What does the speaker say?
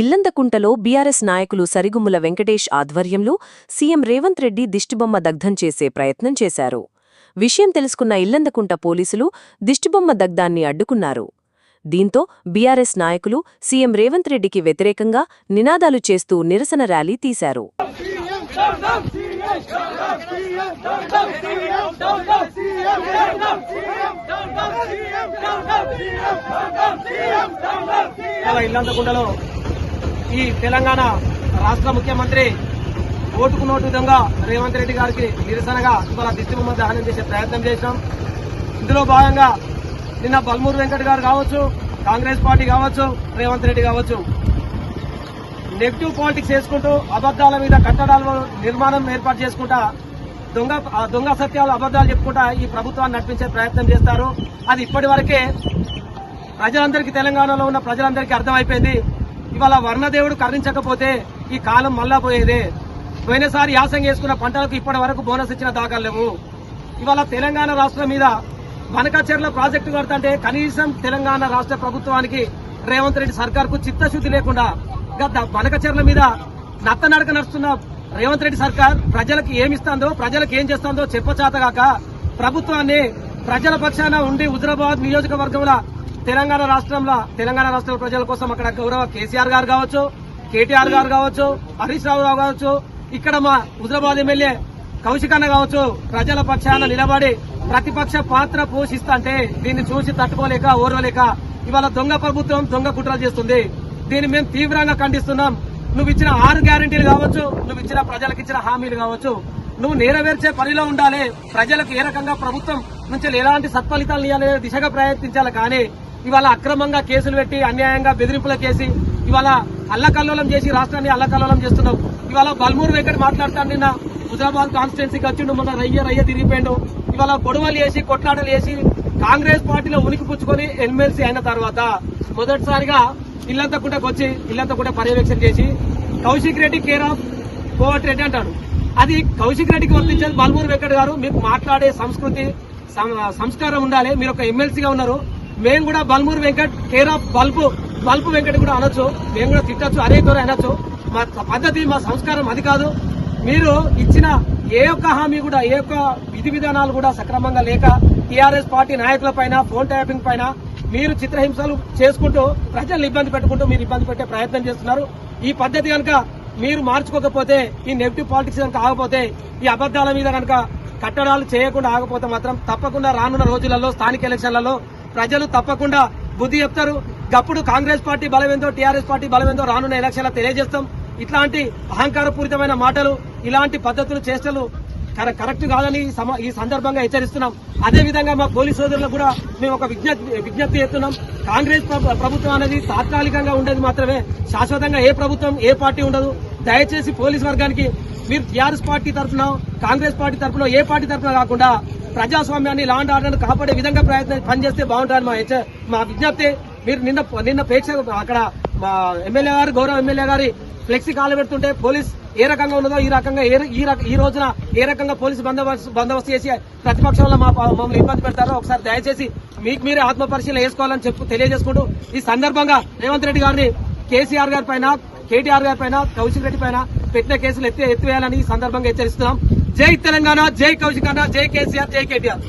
ఇల్లందకుంటలో BRS నాయకులు సరిగుమ్ముల వెంకటేష్ ఆధ్వర్యంలో CM Revanth Reddy దిష్టిబొమ్మ దగ్ధం చేసే ప్రయత్నం చేశారు. విషయం తెలుసుకున్న ఇల్లందకుంట పోలీసులు దిష్టిబొమ్మ దగ్ధాన్ని అడ్డుకున్నారు. దీంతో బీఆర్ఎస్ నాయకులు సీఎం రేవంత్ రెడ్డికి వ్యతిరేకంగా నినాదాలు చేస్తూ నిరసన ర్యాలీ తీశారు. ఇల్లంతకుంటలో ఈ తెలంగాణ రాష్ట్ర ముఖ్యమంత్రి ఓటుకు నోటు విధంగా రేవంత్ రెడ్డి గారికి నిరసనగా ఇవాళ దిష్టిబొమ్మ దహనం చేసే ప్రయత్నం చేశాం. ఇందులో భాగంగా నిన్న బల్మూరు వెంకట్ గారు కావచ్చు కాంగ్రెస్ పార్టీ కావచ్చు రేవంత్ రెడ్డి కావచ్చు నెగిటివ్ పాలిటిక్స్ చేసుకుంటూ అబద్దాల మీద కట్టడాల నిర్మాణం ఏర్పాటు చేసుకుంటా దొంగ దొంగ సత్యాలు అబద్దాలు చెప్పుకుంటా ఈ ప్రభుత్వాన్ని నడిపించే ప్రయత్నం చేస్తారు. అది ఇప్పటి వరకే ప్రజలందరికీ తెలంగాణలో ఉన్న ప్రజలందరికీ అర్థమైపోయింది. ఇవాళ వర్ణదేవుడు కరుణించకపోతే ఈ కాలం మళ్ళా పోయేదే. పోయినసారి యాసం చేసుకున్న పంటలకు ఇప్పటి వరకు బోనస్ ఇచ్చిన దాఖలేము ఇవాళ తెలంగాణ రాష్ట్రం మీద వనకచెర్ల ప్రాజెక్టు కడతంటే కనీసం తెలంగాణ రాష్ట్ర ప్రభుత్వానికి రేవంత్ రెడ్డి సర్కార్కు చిత్తశుద్ధి లేకుండా గత వనకచెర్ల మీద నత్తనడక నడుస్తున్న రేవంత్ రెడ్డి సర్కార్ ప్రజలకు ఏమిస్తాందో ప్రజలకు ఏం చేస్తుందో చెప్పచాతగాక ప్రభుత్వాన్ని ప్రజల పక్షాన ఉండి హుజరాబాద్ నియోజకవర్గంలో తెలంగాణ రాష్ట్రంలో తెలంగాణ రాష్ట్ర ప్రజల కోసం అక్కడ గౌరవ కేసీఆర్ గారు కావచ్చు కేటీఆర్ గారు కావచ్చు హరీష్ రావు గారు కావచ్చు ఇక్కడ మా హుజరాబాద్ ఎమ్మెల్యే కౌశికన్న కావచ్చు ప్రజల పక్షాన నిలబడి ప్రతిపక్ష పాత్ర పోషిస్తుంటే దీన్ని చూసి తట్టుకోలేక ఓర్వలేక ఇవాళ దొంగ ప్రభుత్వం దొంగ కుట్రలు చేస్తుంది. దీన్ని మేము తీవ్రంగా ఖండిస్తున్నాం. నువ్వు ఇచ్చిన ఆరు గ్యారంటీలు కావచ్చు నువ్వు ఇచ్చిన ప్రజలకు ఇచ్చిన హామీలు కావచ్చు నువ్వు నెరవేర్చే పనిలో ఉండాలి. ప్రజలకు ఏ రకంగా ప్రభుత్వం నుంచి ఎలాంటి సత్ఫలితాలు ఇవ్వాలనే దిశగా ప్రయత్నించాలి. కానీ ఇవాళ అక్రమంగా కేసులు పెట్టి అన్యాయంగా బెదిరింపుల కేసి ఇవాళ అల్లకల్లోలం చేసి రాష్ట్రాన్ని అల్లకల్లోలం చేస్తున్నావు. ఇవాళ బల్మూరు వెంకట మాట్లాడతాను నిన్న. హుజరాబాద్ కాన్స్టిట్యున్సీకి వచ్చిండు మొన్న రయ్య రయ్య తిరిగిపోయిండు. ఇవాళ గొడవలు వేసి కొట్లాటలు వేసి కాంగ్రెస్ పార్టీలో ఉనికి పుచ్చుకొని ఎమ్మెల్సీ అయిన తర్వాత మొదటిసారిగా ఇల్లంతకుంటకు వచ్చి ఇల్లంతకుంట పర్యవేక్షణ చేసి కౌశిక్ రెడ్డి కేర్ ఆఫ్ కోవట్ రెడ్డి అంటాడు. అది కౌశిక్ రెడ్డికి వర్తించేది బల్మూరు వెంకట్ గారు. మీకు మాట్లాడే సంస్కృతి సం- సంస్కారం ఉండాలి. మీరు ఒక ఎమ్మెల్సీగా ఉన్నారు. మేము కూడా Balmoor Venkat care of bulb bulb Venkat కూడా అనొచ్చు. మేము కూడా తిట్టచ్చు అరే దూరం అనొచ్చు. మా పద్ధతి మా సంస్కారం అది కాదు. మీరు ఇచ్చిన ఏ ఒక్క హామీ కూడా ఏ ఒక్క విధి విధానాలు కూడా సక్రమంగా లేక టీఆర్ఎస్ పార్టీ నాయకుల పైన ఫోన్ ట్యాపింగ్ పైన మీరు చిత్రహింసలు చేసుకుంటూ ప్రజల్ని ఇబ్బంది పెట్టుకుంటూ మీరు ఇబ్బంది పెట్టే ప్రయత్నం చేస్తున్నారు. ఈ పద్ధతి కనుక మీరు మార్చుకోకపోతే ఈ నెగిటివ్ పాలిటిక్స్ కనుక ఆగపోతే ఈ అబద్దాల మీద కనుక కట్టడాలు చేయకుండా ఆగపోతే మాత్రం తప్పకుండా రానున్న రోజులలో స్థానిక ఎలక్షన్లలో ప్రజలు తప్పకుండా బుద్ధి చెప్తారు. గప్పుడు కాంగ్రెస్ పార్టీ బలమేందో టీఆర్ఎస్ పార్టీ బలమేందో రానున్న ఎలక్షన్లో తెలియజేస్తాం. ఇట్లాంటి అహంకారపూరితమైన మాటలు ఇలాంటి పద్ధతులు చేష్టలు కరెక్ట్ కాదని ఈ ఈ సందర్భంగా హెచ్చరిస్తున్నాం. అదే విధంగా మా పోలీస్ సోదరులకు కూడా మేము ఒక విజ్ఞప్తి విజ్ఞప్తి చేస్తున్నాం. కాంగ్రెస్ ప్రభుత్వం అనేది తాత్కాలికంగా ఉండేది మాత్రమే. శాశ్వతంగా ఏ ప్రభుత్వం ఏ పార్టీ ఉండదు. దయచేసి పోలీస్ వర్గానికి మీరు టీఆర్ఎస్ పార్టీ తరఫున కాంగ్రెస్ పార్టీ తరఫున ఏ పార్టీ తరఫున కాకుండా ప్రజాస్వామ్యాన్ని లాండ్ ఆర్డర్ కాపాడే విధంగా ప్రయత్నం పనిచేస్తే బాగుంటుందని మా మా విజ్ఞప్తి. మీరు నిన్న నిన్న ప్రేక్ష అక్కడ మా ఎమ్మెల్యే గారు గౌరవ ఎమ్మెల్యే గారి ఫ్లెక్సీ కాలు పెడుతుంటే పోలీస్ ఏ రకంగా ఉన్నదో ఈ రకంగా ఏ ఈ ఈ రోజున ఏ రకంగా పోలీసు బందోబస్తు బందోబస్తు చేసి ప్రతిపక్షంలో మా మమ్మల్ని ఇబ్బంది పెడతారో ఒకసారి దయచేసి మీకు మీరే ఆత్మ పరిశీలన వేసుకోవాలని చెప్పు తెలియజేసుకుంటూ ఈ సందర్భంగా రేవంత్ రెడ్డి గారిని కేసీఆర్ గారి పైన కేటీఆర్ గారి పైన కౌశిక్ రెడ్డి పైన పెట్టిన కేసులు ఎత్తి ఎత్తివేయాలని ఈ సందర్భంగా హెచ్చరిస్తున్నాం. జై తెలంగాణ జై కౌశిక్ అన్న జై కేసీఆర్ జై కేటీఆర్.